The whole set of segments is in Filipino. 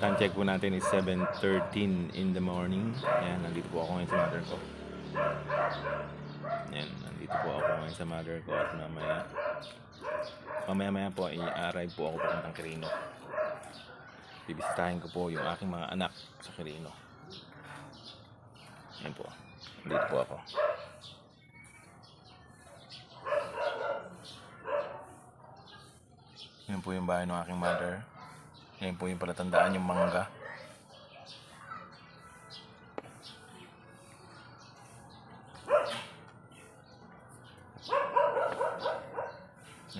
Time check po natin is 7.13 in the morning. Ayan, nandito po ako ngayon sa mother ko. Ayan, nandito po ako ngayon sa mother ko at mamaya mamaya maya po i-arrive po ako papuntang Quirino. Bibisitahin ko po yung aking mga anak sa Quirino. Ayan po. Nandito po ako. Yan po yung bahay ng aking mother. Yan po yung palatandaan yung mangga.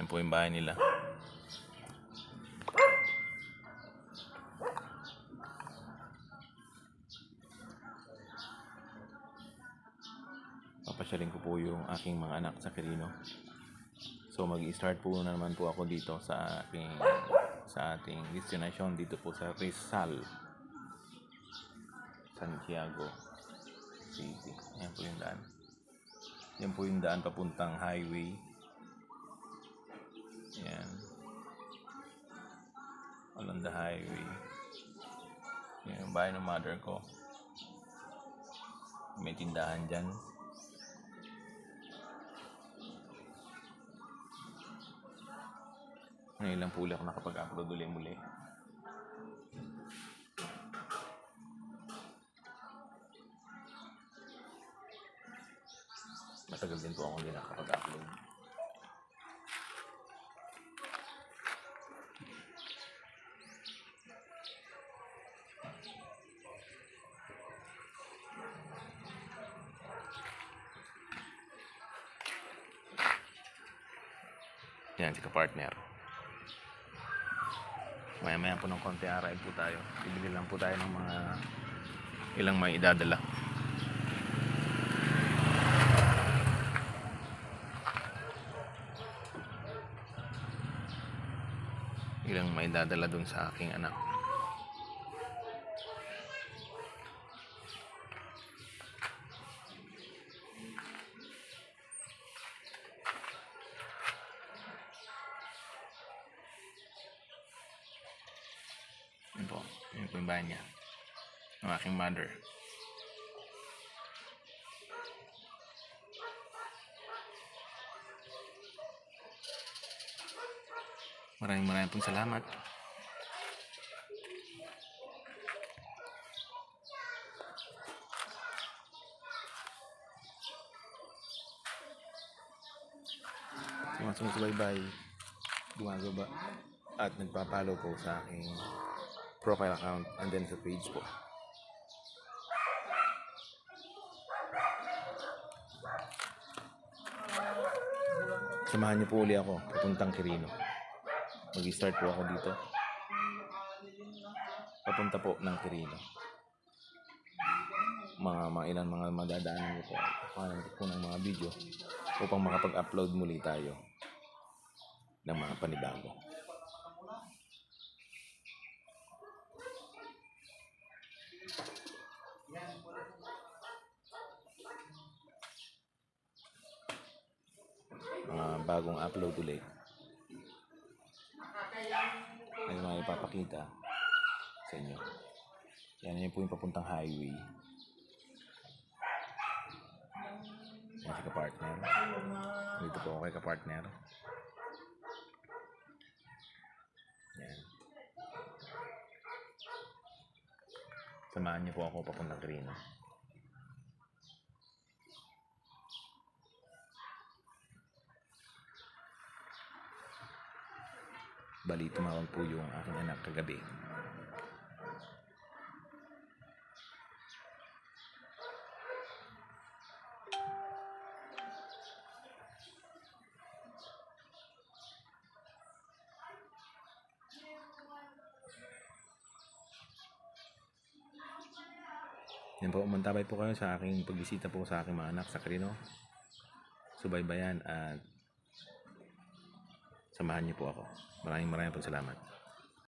Yan po yung bahay nila. Papasyalin ko po yung aking mga anak sa Quirino. So mag-start po na naman po ako dito sa aking sa ating destination dito po sa Rizal Santiago City. Ayan po yung daan. Yan po yung daan papuntang highway. Yan. Along the highway. Yan yung bahay ng mother ko. May tindahan dyan. Ngayon lang po ulit ako nakapag-upload ulit muli. Matagal din po ako hindi nakapag-upload. Yan, si ka-partner. Maya maya po ng konti arrive po tayo. Bibili lang po tayo ng mga ilang may idadala. Ilang may idadala dun sa aking anak. Yun po. Yun po yung bahay niya. Ng aking mother. Maraming maraming pong salamat. Sa mga sumusubaybay, gumagawa at nagpapalo po sa aking profile account and then sa page po. Samahan niyo po uli ako papuntang Quirino. Mag-start po ako dito. Papunta po ng Quirino. Mga, mga ilan mga madadaanan niyo po. Pakanan po ng mga video upang makapag-upload muli tayo ng mga panibago. Mga bagong upload ulit. May mga ipapakita sa inyo. Yan yun po yung papuntang highway. Yan si kapartner. Dito po ako kay kapartner. Yan. Samahan niyo po ako papuntang Trino. Bali, tumawag po yung aking anak kagabi. Yan po, umantabay po kayo sa aking pagbisita po sa aking mga anak sa Carino. Subaybayan at samahan niyo po ako. Maraming maraming salamat.